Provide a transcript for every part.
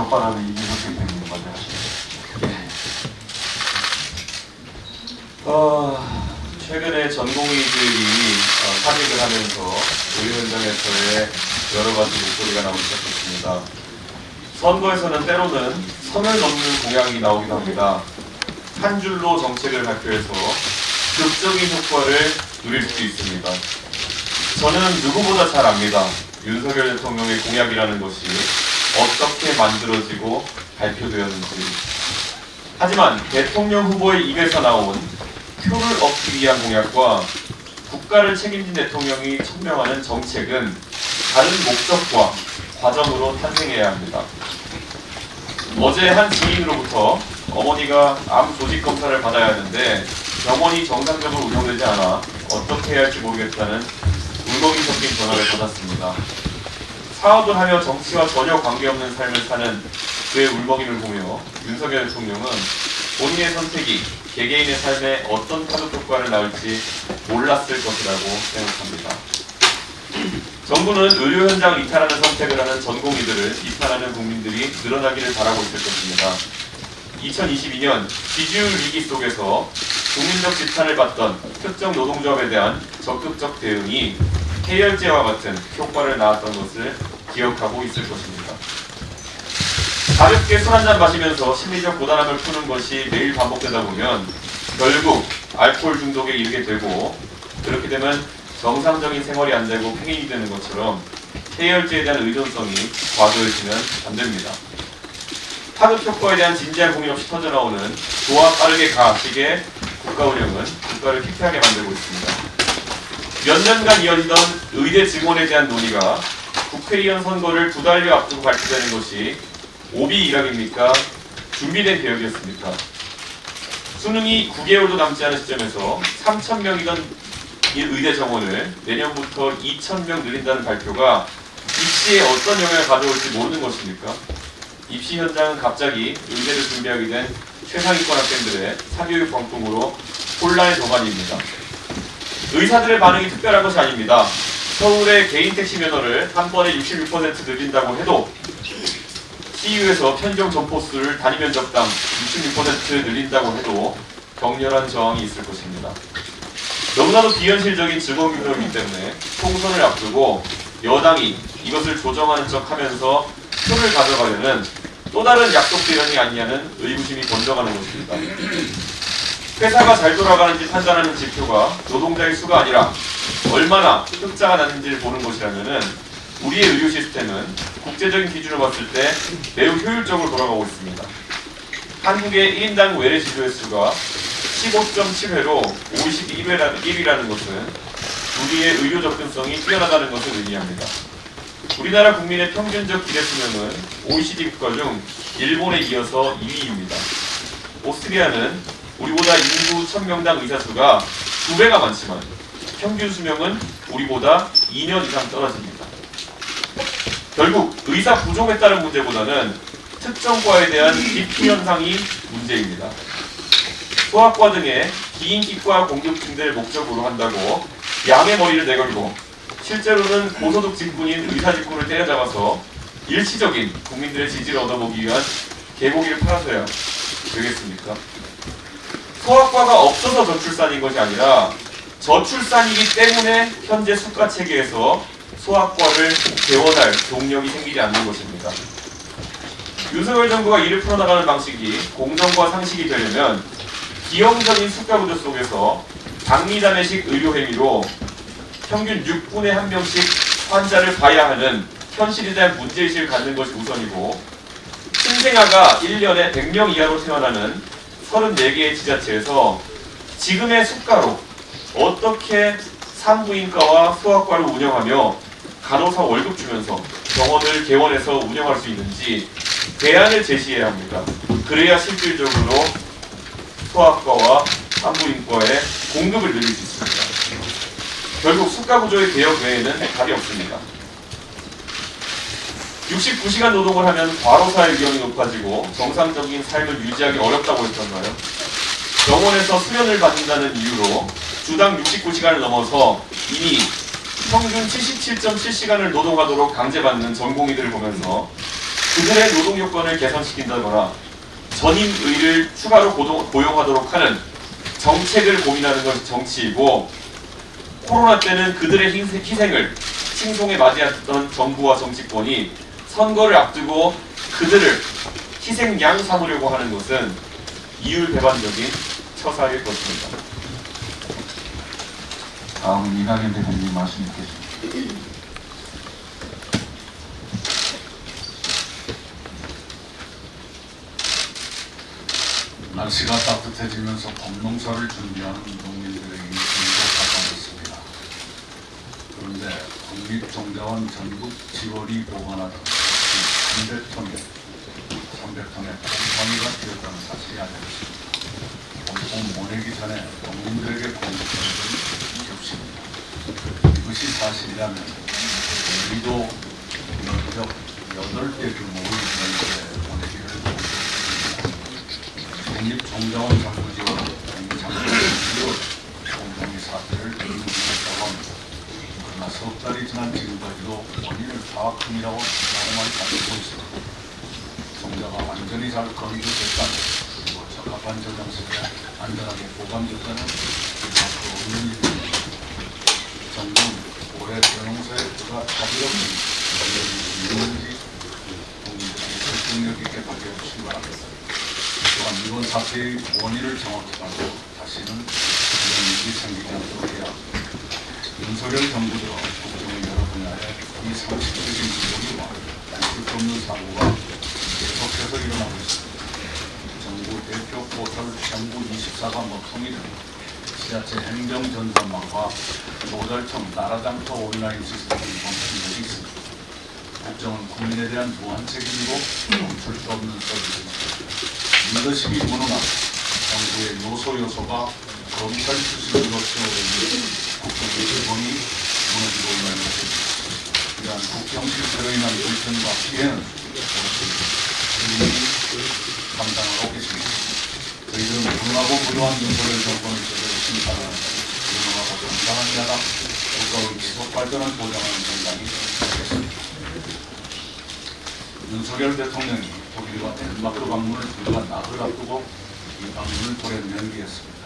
젓가락을 이기고 있는 거죠. 어, 최근에 전공의들이 어, 사직을 하면서 의료 현장에서의 여러 가지 목소리가 나오기 시작했습니다. 선거에서는 때로는 선을 넘는 공약이 나오기도 합니다. 한 줄로 정책을 발표해서 극적인 효과를 누릴 수 있습니다. 저는 누구보다 잘 압니다. 윤석열 대통령의 공약이라는 것이 어떻게 만들어지고 발표되었는지. 하지만 대통령 후보의 입에서 나온 표를 얻기 위한 공약과 국가를 책임진 대통령이 천명하는 정책은 다른 목적과 과정으로 탄생해야 합니다. 어제 한 지인으로부터 어머니가 암 조직 검사를 받아야 하는데 병원이 정상적으로 운영되지 않아 어떻게 해야 할지 모르겠다는 울먹이 섞인 전화를 받았습니다. 사업을 하며 정치와 전혀 관계없는 삶을 사는 그의 울먹임을 보며 윤석열 대통령은 본인의 선택이 개개인의 삶에 어떤 파급 효과를 낳을지 몰랐을 것이라고 생각합니다. 정부는 의료 현장 이탈하는 선택을 하는 전공의들을 이탈하는 국민들이 늘어나기를 바라고 있을 것입니다. 2022년 지지율 위기 속에서 국민적 지탄을 받던 특정 노동조합에 대한 적극적 대응이 해열제와 같은 효과를 낳았던 것을 기억하고 있을 것입니다. 가볍게 술 한 잔 마시면서 심리적 고단함을 푸는 것이 매일 반복되다 보면 결국 알코올 중독에 이르게 되고 그렇게 되면 정상적인 생활이 안 되고 팽인이 되는 것처럼 해열제에 대한 의존성이 과도해지면 안 됩니다. 파급 효과에 대한 진지한 고민 없이 터져 나오는 좋아 빠르게 가식의 국가 운영은 국가를 피폐하게 만들고 있습니다. 몇 년간 이어지던 의대 증원에 대한 논의가 국회의원 선거를 두 달여 앞두고 발표되는 것이 오비 일학입니까? 준비된 계획이었습니까? 수능이 9개월도 남지 않은 시점에서 3천 명이던 이 의대 정원을 내년부터 2천 명 늘린다는 발표가 입시에 어떤 영향을 가져올지 모르는 것입니까? 입시 현장은 갑자기 의대를 준비하게 된 최상위권 학생들의 사교육 광풍으로 혼란의 도가니입니다. 의사들의 반응이 특별한 것이 아닙니다. 서울의 개인 택시 면허를 한 번에 66% 늘린다고 해도 CU에서 편경 점포수를 단위 면적당 66% 늘린다고 해도 격렬한 저항이 있을 것입니다. 너무나도 비현실적인 즐거운 규모이기 때문에 총선을 앞두고 여당이 이것을 조정하는 척 하면서 표를 가져가려는 또 다른 약속 대련이 아니냐는 의구심이 번져가는 것입니다. 회사가 잘 돌아가는지 판단하는 지표가 노동자의 수가 아니라 얼마나 흑자가 났는지를 보는 것이라면은 우리의 의료 시스템은 국제적인 기준으로 봤을 때 매우 효율적으로 돌아가고 있습니다. 한국의 1인당 외래 진료 횟수가 15.7회로 OECD 1위라는, 1위라는 것은 우리의 의료 접근성이 뛰어나다는 것을 의미합니다. 우리나라 국민의 평균적 기대 수명은 OECD 국가 중 일본에 이어서 2위입니다. 오스트리아는 우리보다 인구 1000명당 의사 수가 2배가 많지만 평균 수명은 우리보다 2년 이상 떨어집니다. 결국 의사 부족에 따른 문제보다는 특정 과에 대한 기피 현상이 문제입니다. 소아과 등의 기인기과 공급 증대를 목적으로 한다고 양의 머리를 내걸고 실제로는 고소득 직군인 의사 직군을 때려잡아서 일시적인 국민들의 지지를 얻어보기 위한 개고기를 팔아서야 되겠습니까? 소아과가 없어서 저출산인 것이 아니라 저출산이기 때문에 현재 수가 체계에서 소아과를 개원할 동력이 생기지 않는 것입니다. 윤석열 정부가 이를 풀어나가는 방식이 공정과 상식이 되려면 기형적인 수가 구조 속에서 장미자매식 의료 행위로 평균 6분에 한 명씩 환자를 봐야 하는 현실에 대한 문제의식을 갖는 것이 우선이고 신생아가 1년에 100명 이하로 태어나는 34개의 지자체에서 지금의 수가로 어떻게 산부인과와 소아과를 운영하며 간호사 월급 주면서 병원을 개원해서 운영할 수 있는지 대안을 제시해야 합니다. 그래야 실질적으로 소아과와 산부인과의 공급을 늘릴 수 있습니다. 결국 수가 구조의 개혁 외에는 답이 없습니다. 69시간 노동을 하면 과로사의 위험이 높아지고 정상적인 삶을 유지하기 어렵다고 했던가요? 병원에서 수련을 받는다는 이유로 주당 69시간을 넘어서 이미 평균 77.7시간을 노동하도록 강제받는 전공의들을 보면서 그들의 노동 요건을 개선시킨다거나 전임의를 추가로 고용하도록 하는 정책을 고민하는 것이 정치이고 코로나 때는 그들의 희생- 희생을 칭송에 맞이했던 정부와 정치권이 선거를 앞두고 그들을 희생양 삼으려고 하는 것은 이율배반적인 처사일 것입니다. 다음은 이낙연 대표님 말씀 듣겠습니다. 날씨가 따뜻해지면서 봄농사를 준비하는 농민들의 인생도 가까워졌습니다. 그런데 국립종자원 전국 지원이 보관하던 300톤의 300톤의 곰팡이가 피었다는 사실이 알려졌습니다. 봄 보내기 전에 농민들에게 공급되는 겹칩니다. 이것이 사실이라면 우리도 면적 8개 규모의 면적에 보내기를 공급합니다. 국립종자원 장부지원 공동의 사태를 인지했다고 합니다. 그러나 석 달이 지난 지금까지도 원인을 파악함이라고 자랑을 가지고 있습니다. 종자가 완전히 잘 검증됐다면 그리고 적합한 저장소에 안전하게 보관됐다는 이밖에 없는 일입니다. 정부는 올해 벼농사에 그가 답이 없는 원인이 있는지 국민들에게 설득력 있게 밝혀주시기 바랍니다. 또한 이번 사태의 원인을 정확히 알고 다시는 이런 일이 생기지 않도록 해야 합니다. 윤석열 정부도 국정의 여러 분야에 비상식적인 부정과 쓸데없는 사고가 계속해서 일어나고 있습니다. 정부 대표 포털 정부 24가 모퉁이 등 지자체 행정전산망과 조달청 나라장터 온라인 시스템이 멈춘 적이 있습니다. 국정은 국민에 대한 무한 책임이고 멈출 수 없는 서비스입니다. 리더십이 무능한 정부의 요소 요소가 검찰 수준으로 채워지는 국정의 기본이 무너지고 있는 것입니다. 이러한 국정 실패로 인한 불편과 피해는 국민이 감당하고 계십니다. 저희들은 무능하고 무료한 윤석열 정권을 제대로 심판하는 유능하고 정당한 야당, 국가의 지속 발전을 보장하는 정당이 되겠습니다. 윤석열 대통령이 독일과 덴마크 방문을 불과 나흘 앞두고 이 방문을 돌연 연기했습니다.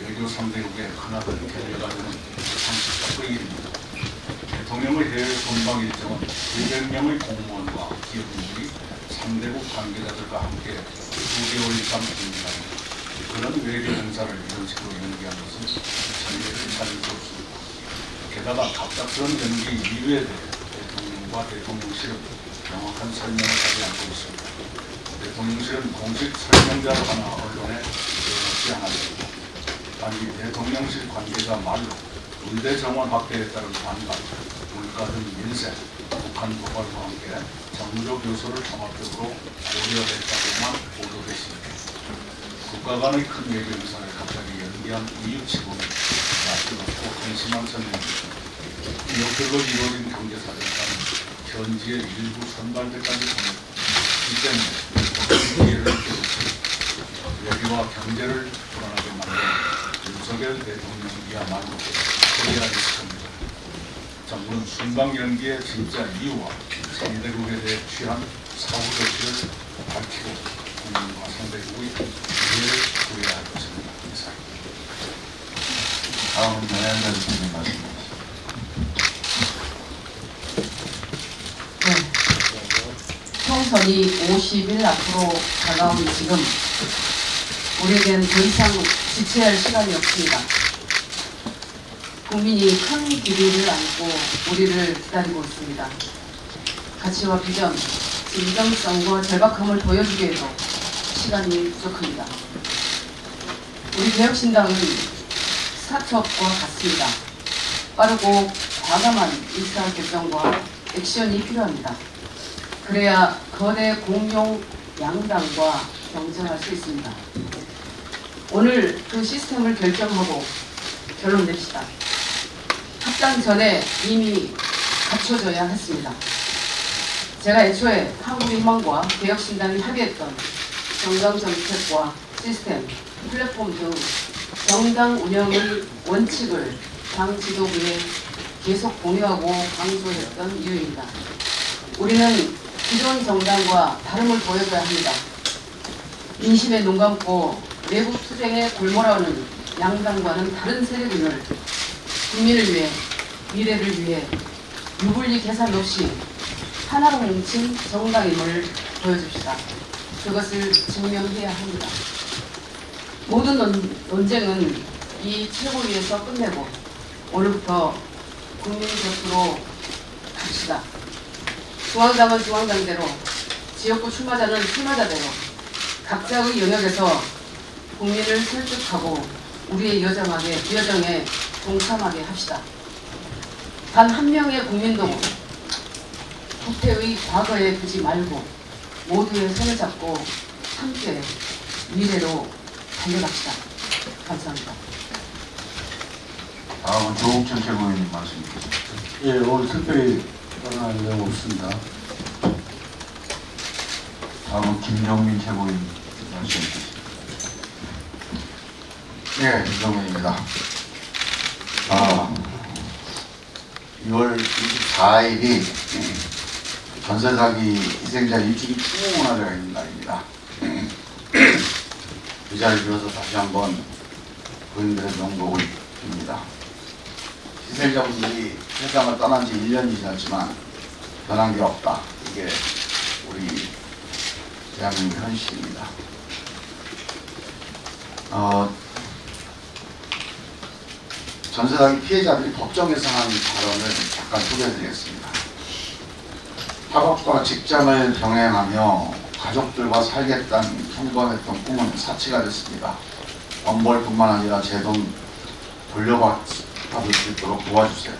외교 3대국의 하나둘 결례가 되는 상식적의 일입니다. 대통령의 해외 순방 일정은 200명의 공무원과 기업인들이 3대국 관계자들과 함께 수개월 이상 준비합니다. 그런 외교 행사를 이런 식으로 연기한 것은 전례를 찾을 수 없습니다. 게다가 갑작스런 연기 이유에 대해 대통령과 대통령실은 명확한 설명을 하지 않고 있습니다. 대통령실은 공식 설명자로 하나 언론에 내놓지 않았습니다. 단지 대통령실 관계자 말로 의대 정원 따른 반발, 물가 등 민생, 북한 도발과 함께 정조 교수를 종합적으로 고려했다고만 보도됐습니다. 국가 간의 큰 외교 행사를 갑자기 연기한 이유 치고는 없고 한심한 설명입니다. 지역별로 이루어진 경제사를 따른 현지의 일부 선발대까지 보내 이 때문에 피해를 끼쳤습니다. 외교와 경제를 불안하게 만든 윤석열 대통령이야말로 코리아 리스크입니다. 정부는 순방 연기의 진짜 이유와 상대국에 대해 취한 사후 조치를 밝히고 국민과 상대국의 이해를 구해야 할 것입니다. 이상입니다. 다음은 전현자 대표님 말씀 듣겠습니다. 네. 총선이 50일 앞으로 다가온 지금 우리에겐 더 이상 지체할 시간이 없습니다. 국민이 큰 기대를 안고 우리를 기다리고 있습니다. 가치와 비전, 진정성과 절박함을 보여주기에도 시간이 부족합니다. 우리 개혁신당은 사첩과 같습니다. 빠르고 과감한 의사결정과 액션이 필요합니다. 그래야 거대 공용 양당과 경쟁할 수 있습니다. 오늘 그 시스템을 결정하고 결론 냅시다. 합당 전에 이미 갖춰져야 했습니다. 제가 애초에 한국인망과 개혁신당이 합의했던 정당 정책과 시스템, 플랫폼 등 정당 운영의 원칙을 당 지도부에 계속 공유하고 강조했던 이유입니다. 우리는 기존 정당과 다름을 보여줘야 합니다. 민심에 눈 감고 외국 투쟁에 골몰아오는 양당과는 다른 세력임을 국민을 위해 미래를 위해 유불리 계산 없이 하나로 뭉친 정당임을 보여줍시다. 그것을 증명해야 합니다. 모든 논, 논쟁은 이 최고위에서 끝내고 오늘부터 국민 곁으로 갑시다. 중앙당은 중앙당대로, 지역구 출마자는 출마자대로 각자의 영역에서 국민을 설득하고 우리의 여정하게, 여정에 동참하게 합시다. 단 한 명의 국민도 국태의 과거에 두지 말고 모두의 손을 잡고 함께 미래로 달려갑시다. 감사합니다. 다음은 조국천 최고위원님 말씀 듣겠습니다. 예, 오늘 특별히 떠날 내용 없습니다. 다음은 김정민 최고위원님 말씀 듣겠습니다. 네, 김정민입니다. 아, 6월 24일이 전세 사기 희생자 일주기 추모문화제가 있는 날입니다. 이 자리를 빌어서 다시 한번 부인들의 명복을 빕니다. 희생자분들이 세상을 떠난 지 1년이 지났지만 변한 게 없다. 이게 우리 대한민국 현실입니다. 어, 전세사기 피해자들이 법정에서 한 발언을 잠깐 소개해드리겠습니다. 학업과 직장을 병행하며 가족들과 살겠다는 평범했던 꿈은 사치가 됐습니다. 엄벌뿐만 아니라 제 돈 돌려받을 수 있도록 도와주세요.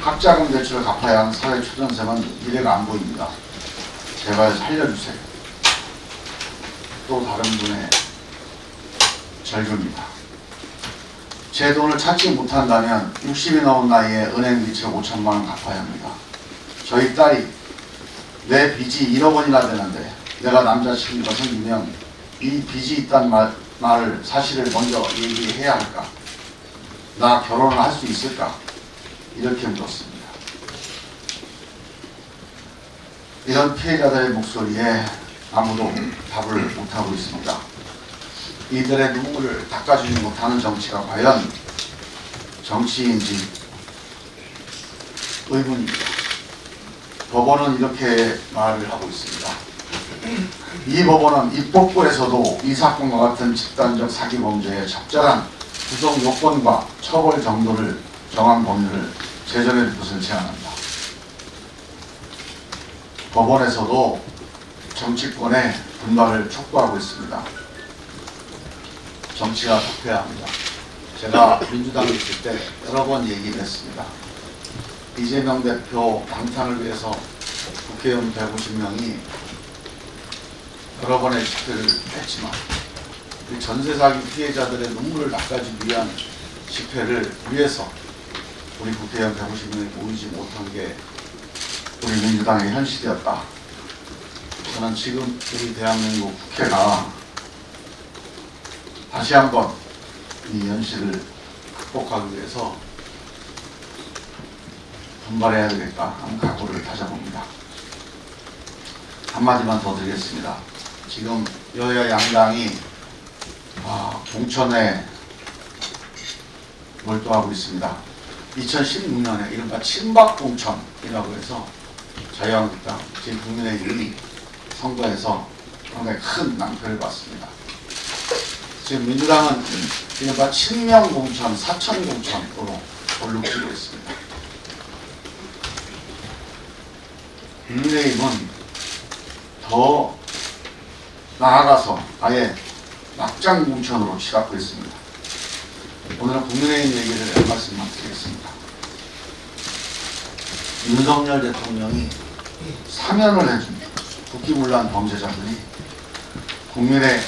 학자금 대출을 갚아야 하는 사회 초전생은 미래가 안 보입니다. 제발 살려주세요. 또 다른 분의 절규입니다. 제 돈을 찾지 못한다면 60이 넘은 나이에 은행 빚을 5천만 원 갚아야 합니다. 저희 딸이 내 빚이 1억 원이나 되는데 내가 남자친구가 생기면 이 빚이 있다는 말, 말을 사실을 먼저 얘기해야 할까? 나 결혼을 할 수 있을까? 이렇게 물었습니다. 이런 피해자들의 목소리에 아무도 답을 못하고 있습니다. 이들의 눈물을 닦아주지 못하는 정치가 과연 정치인지 의문입니다. 법원은 이렇게 말을 하고 있습니다. 이 법원은 입법부에서도 이 사건과 같은 집단적 사기 범죄의 적절한 구성 요건과 처벌 정도를 정한 법률을 제정해 줄 것을 제안합니다. 법원에서도 정치권의 분발을 촉구하고 있습니다. 정치가 바뀌어야 합니다. 제가 민주당에 있을 때 여러 번 얘기를 했습니다. 이재명 대표 방탄을 위해서 국회의원 150명이 여러 번의 집회를 했지만 이 전세 사기 피해자들의 눈물을 닦아주기 위한 집회를 위해서 우리 국회의원 150명이 모이지 못한 게 우리 민주당의 현실이었다. 저는 지금 우리 대한민국 국회가 다시 한번 이 현실을 극복하기 위해서 분발해야 되겠다 하는 각오를 다져봅니다. 한마디만 더 드리겠습니다. 지금 여야 양당이 아, 공천에 몰두하고 있습니다. 2016년에 이른바 친박 공천이라고 해서 자유한국당, 지금 국민의힘이 선거에서 상당히 큰 낭패를 봤습니다. 지금 민주당은 이른바 친명 공천, 사천 공천으로 얼룩지고 있습니다. 국민의힘은 더 나아가서 아예 막장 공천으로 치닫고 있습니다. 오늘은 국민의힘 얘기를 한 말씀만 드리겠습니다. 윤석열 대통령이 사면을 해준 국기문란 범죄자들이 국민의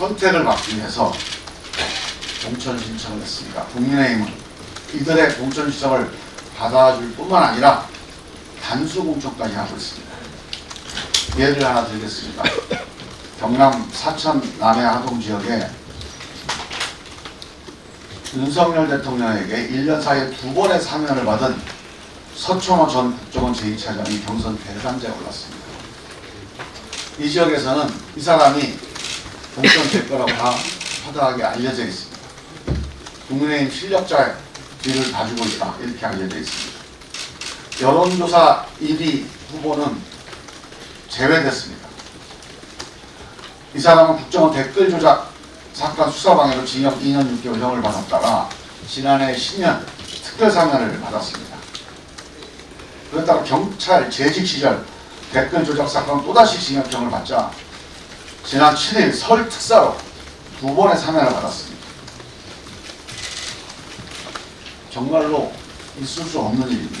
선택을 받기 위해서 공천 신청을 했습니다. 국민의힘은 이들의 공천 신청을 받아줄 뿐만 아니라 단수 공천까지 하고 있습니다. 예를 하나 드리겠습니다. 경남 사천 남해 하동 지역에 윤석열 대통령에게 1년 사이에 두 번의 사면을 받은 서청호 전 국정원 제2차장이 경선 대상자에 올랐습니다. 이 지역에서는 이 사람이 공천될 거라고 다 화다하게 알려져 있습니다. 국민의힘 실력자의 뒤를 봐주고 있다 이렇게 알려져 있습니다. 여론조사 1위 후보는 제외됐습니다. 이 사람은 국정원 댓글 조작 사건 수사방해로 징역 2년 6개월형을 받았다가 지난해 10년 특별사면을 받았습니다. 그렇다가 경찰 재직 시절 댓글 조작 사건 또다시 징역형을 받자 지난 7일 서울 특사로 두 번의 사면을 받았습니다. 정말로 있을 수 없는 일입니다.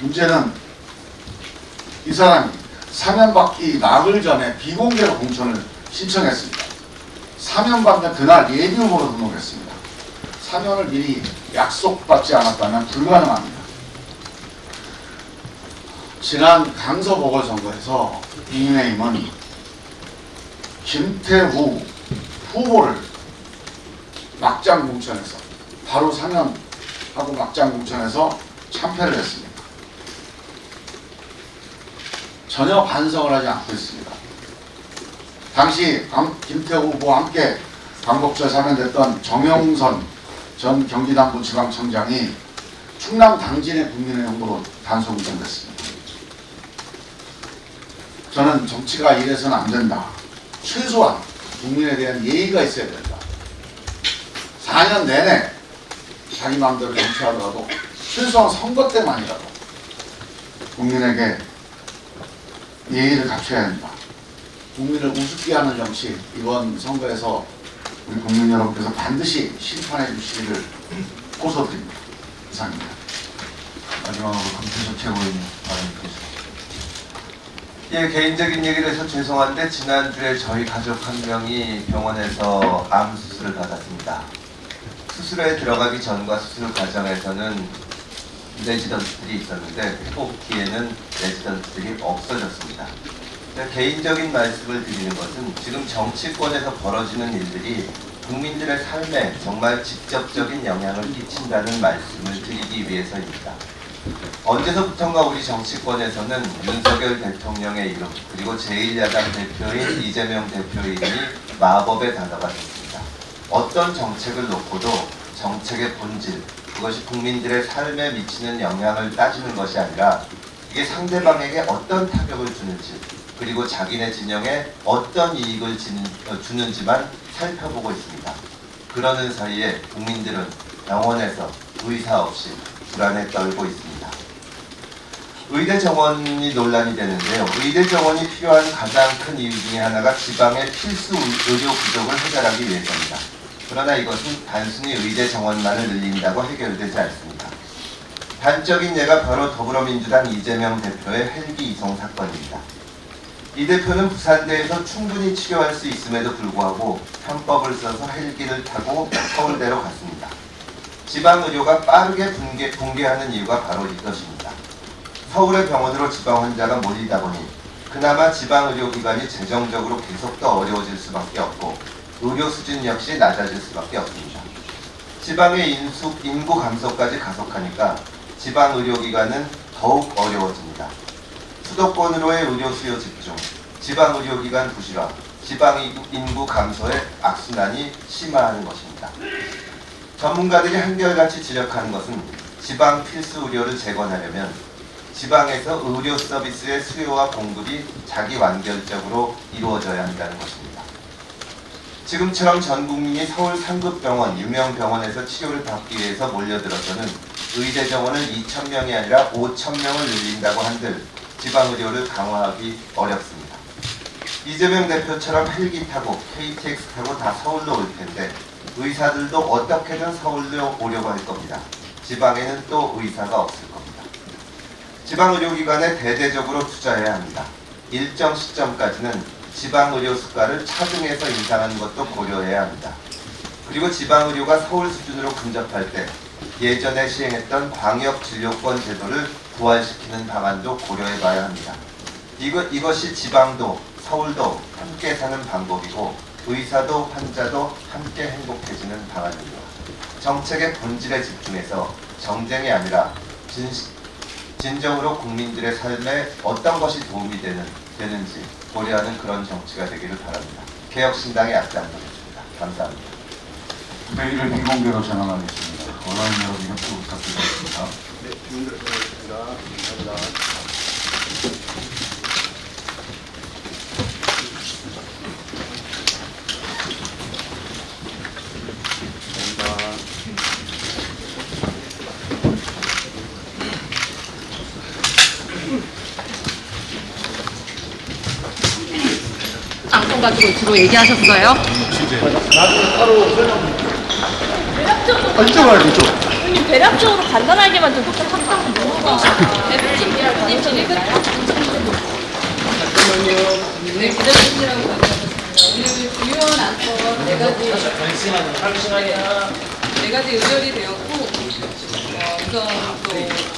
문제는 이 사람이 사면받기 나흘 전에 비공개로 공천을 신청했습니다. 사면받는 그날 예비 후보로 등록했습니다. 사면을 미리 약속받지 않았다면 불가능합니다. 지난 강서 보궐선거에서 국민의힘은 김태후 후보를 막장 공천에서 바로 사면하고 막장 공천에서 참패를 했습니다. 전혀 반성을 하지 않고 있습니다. 당시 강- 김태우 후보와 함께 광복절 사면됐던 정영선 전 경기남부 지방청장이 충남 당진의 국민의힘으로 단속운전됐습니다. 저는 정치가 이래서는 안 된다. 최소한 국민에 대한 예의가 있어야 된다. 4년 내내 자기 마음대로 정치하더라도 최소한 선거 때만이라도 국민에게 예의를 갖춰야 한다. 국민을 우습게 하는 정치 이번 선거에서 우리 국민 여러분께서 반드시 심판해 주시기를 호소드립니다. 이상입니다. 마지막으로 강태석 최고위원 말해주겠습니다. 예, 개인적인 얘기를 해서 죄송한데 지난주에 저희 가족 한 명이 병원에서 암 수술을 받았습니다. 수술에 들어가기 전과 수술 과정에서는 레지던트들이 있었는데 후기에는 레지던트들이 없어졌습니다. 개인적인 말씀을 드리는 것은 지금 정치권에서 벌어지는 일들이 국민들의 삶에 정말 직접적인 영향을 끼친다는 말씀을 드리기 위해서입니다. 언제서부턴가 우리 정치권에서는 윤석열 대통령의 이름 그리고 제1야당 대표인 이재명 대표의 이름이 마법의 단어가 됐습니다. 어떤 정책을 놓고도 정책의 본질 그것이 국민들의 삶에 미치는 영향을 따지는 것이 아니라 이게 상대방에게 어떤 타격을 주는지 그리고 자기네 진영에 어떤 이익을 어, 주는지만 살펴보고 있습니다. 그러는 사이에 국민들은 병원에서 의사 없이 불안에 떨고 있습니다. 의대 정원이 논란이 되는데요. 의대 정원이 필요한 가장 큰 이유 중에 하나가 지방의 필수 의료 부족을 해결하기 위해서입니다. 그러나 이것은 단순히 의대 정원만을 늘린다고 해결되지 않습니다. 단적인 예가 바로 더불어민주당 이재명 대표의 헬기 이송 사건입니다. 이 대표는 부산대에서 충분히 치료할 수 있음에도 불구하고 편법을 써서 헬기를 타고 서울대로 갔습니다. 지방 의료가 빠르게 붕괴, 붕괴하는 이유가 바로 이것입니다. 서울의 병원으로 지방 환자가 몰리다 보니 그나마 지방 의료기관이 재정적으로 계속 더 어려워질 수밖에 없고 의료 수준 역시 낮아질 수밖에 없습니다. 지방의 인수, 인구 감소까지 가속하니까 지방 의료기관은 더욱 어려워집니다. 수도권으로의 의료 수요 집중, 지방 의료기관 부실화, 지방 인구 감소의 악순환이 심화하는 것입니다. 전문가들이 한결같이 지적하는 것은 지방 필수 의료를 재건하려면 지방에서 의료 서비스의 수요와 공급이 자기 완결적으로 이루어져야 한다는 것입니다. 지금처럼 전 국민이 서울 상급 병원, 유명 병원에서 치료를 받기 위해서 몰려들어서는 의대 정원을 2천 명이 아니라 5천 명을 늘린다고 한들 지방 의료를 강화하기 어렵습니다. 이재명 대표처럼 헬기 타고 KTX 타고 다 서울로 올 텐데 의사들도 어떻게든 서울로 오려고 할 겁니다. 지방에는 또 의사가 없을 겁니다. 지방의료기관에 대대적으로 투자해야 합니다. 일정 시점까지는 지방의료 수가를 차등해서 인상하는 것도 고려해야 합니다. 그리고 지방의료가 서울 수준으로 근접할 때 예전에 시행했던 광역진료권 제도를 부활시키는 방안도 고려해봐야 합니다. 이거, 이것이 지방도 서울도 함께 사는 방법이고 의사도 환자도 함께 행복해지는 방안입니다. 정책의 본질에 집중해서 정쟁이 아니라 진, 진정으로 국민들의 삶에 어떤 것이 도움이 되는, 되는지 고려하는 그런 정치가 되기를 바랍니다. 개혁신당의 앞장서겠습니다. 감사합니다. 회의를 비공개로 전환하겠습니다. 언론 여러분 협조 부탁드리겠습니다. 방송 가지고 주로 얘기하셨어요? 아, 이쪽 말고 이쪽. 형님 대략적으로 간단하게만 좀 물어봐. 대표님, 대표님 저희 그 네, 기다리시라고 말씀하셨습니다. 오늘 그 주요한 안건 네 가지 네 가지 의결이 되었고 어, 우선 또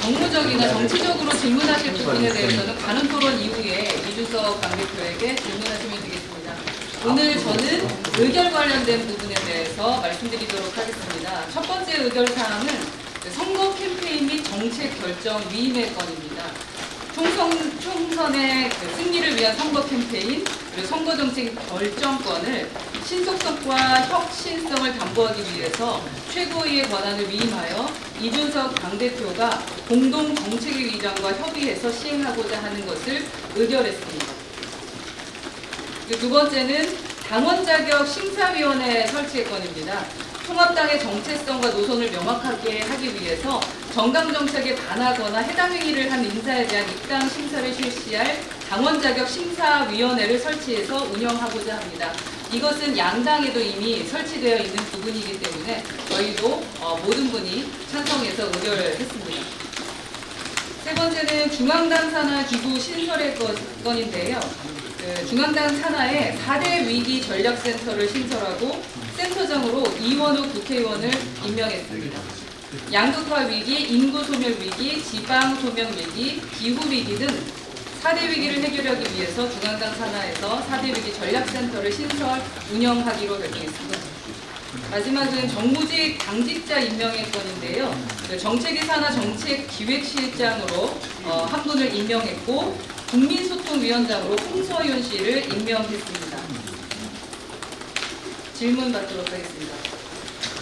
정무적이나 정치적으로 질문하실 부분에 대해서는 가는 토론 이후에 이준석 당대표에게 질문하시면 되겠습니다. 오늘 저는 의결 관련된 부분에 대해서 말씀드리도록 하겠습니다. 첫 번째 의결 사항은 그 선거 캠페인 및 정책 결정 위임의 건입니다. 총선, 총선의 그 승리를 위한 선거 캠페인 그리고 선거 정책 결정권을 신속성과 혁신성을 담보하기 위해서 최고위의 권한을 위임하여 이준석 당대표가 공동 정책위 의장과 협의해서 시행하고자 하는 것을 의결했습니다. 그리고 두 번째는 당원 자격 심사위원회 설치의 건입니다. 통합당의 정체성과 노선을 명확하게 하기 위해서 정당 정책에 반하거나 해당 행위를 한 인사에 대한 입당 심사를 실시할 당원 자격 심사위원회를 설치해서 운영하고자 합니다. 이것은 양당에도 이미 설치되어 있는 부분이기 때문에 저희도 어, 모든 분이 찬성해서 의결했습니다. 세 번째는 중앙당 산하 기구 신설의 건- 건인데요. 그 중앙당 산하에 4대 위기 전략센터를 신설하고 센터장으로 이원호 국회의원을 임명했습니다. 양극화 위기, 인구 소멸 위기, 지방 소멸 위기, 기후 위기 등 4대 위기를 해결하기 위해서 중앙당 산하에서 4대 위기 전략센터를 신설 운영하기로 결정했습니다. 마지막은 정무직 당직자 임명의 건인데요. 그 정책위 산하 정책기획실장으로 어, 한 분을 임명했고 국민소통위원장으로 홍서윤 씨를 임명했습니다. 질문 받도록 하겠습니다.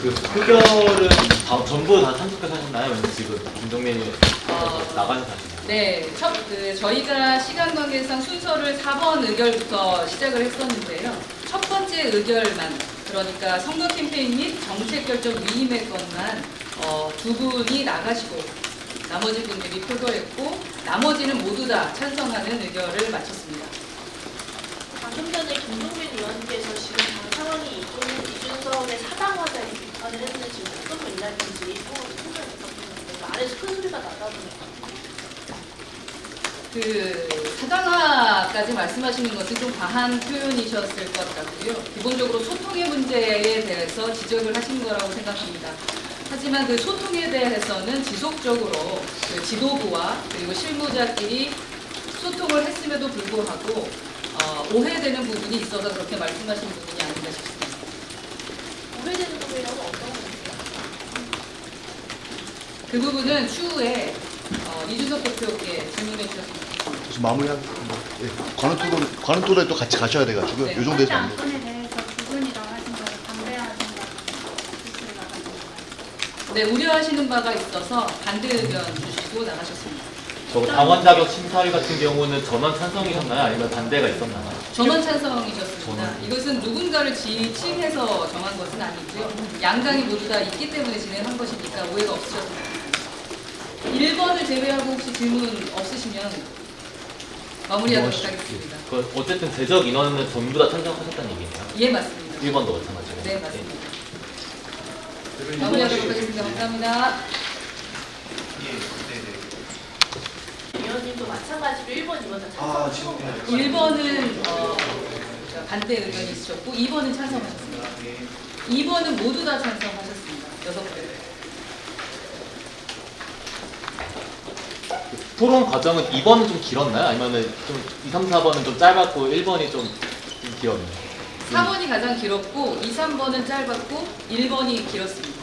그 표결은 다, 전부 다 참석해서 하셨나요? 왠지 지금 김정민이 어, 나가서 하시나요? 네, 첫, 그, 저희가 시간 관계상 순서를 4번 의결부터 시작을 했었는데요. 첫 번째 의결만, 그러니까 선거 캠페인 및 정책 결정 위임의 것만 어, 두 분이 나가시고 나머지 분들이 표결했고 나머지는 모두 다 찬성하는 의결을 마쳤습니다. 방금 전에 김동민 의원께서 지금 당 상황이 이준석의 사당화자에 비판을 했는데 지금 어떤 맥락인지 또 소개해 부탁드립니다. 안에서 큰 소리가 나다 보니까. 그 사당화까지 말씀하시는 것은 좀 과한 표현이셨을 것 같고요. 기본적으로 소통의 문제에 대해서 지적을 하신 거라고 생각합니다. 하지만 그 소통에 대해서는 지속적으로 그 지도부와 그리고 실무자끼리 소통을 했음에도 불구하고 어, 오해되는 부분이 있어서 그렇게 말씀하신 부분이 아닌가 싶습니다. 오래되는 부분이라고 어떤? 그 부분은 추후에 어, 이준석 대표께 질문해 주셨습니다. 그래서 마무리하고 예, 관훈 토론 관훈 토론에 또 같이 가셔야 돼가지고 네. 요 정도에서 안 돼요. 안건에 대해서 두 분이 나가신 거를 반대하신다는 뜻을 나가신 거예요. 네, 우려하시는 바가 있어서 반대 의견 주시고 나가셨습니다. 저 당원 자격 심사위 같은 경우는 전원 찬성이셨나요? 아니면 반대가 있었나요? 전원 찬성이셨습니다. 전원. 이것은 누군가를 지칭해서 정한 것은 아니고요. 양당이 모두 다 있기 때문에 진행한 것이니까 오해가 없으셨습니다. 1번을 제외하고 혹시 질문 없으시면 마무리하도록 하겠습니다. 그 어쨌든 제적 인원은 전부 다 찬성하셨다는 얘기네요. 예, 맞습니다. 1번도 마찬가지고. 네, 맞습니다. 마무리하도록 하겠습니다. 감사합니다. 위원님도 마찬가지로 1번, 2번 다 찬성하시고 1번은 어, 반대 의견이 있으셨고 2번은 찬성하셨습니다. 2번은 모두 다 찬성하셨습니다. 여섯 분. 토론 과정은 2번은 좀 길었나요? 아니면은 좀 2, 3, 4번은 좀 짧았고 1번이 좀, 좀 길었나요? 4번이 가장 길었고 2, 3번은 짧았고 1번이 길었습니다.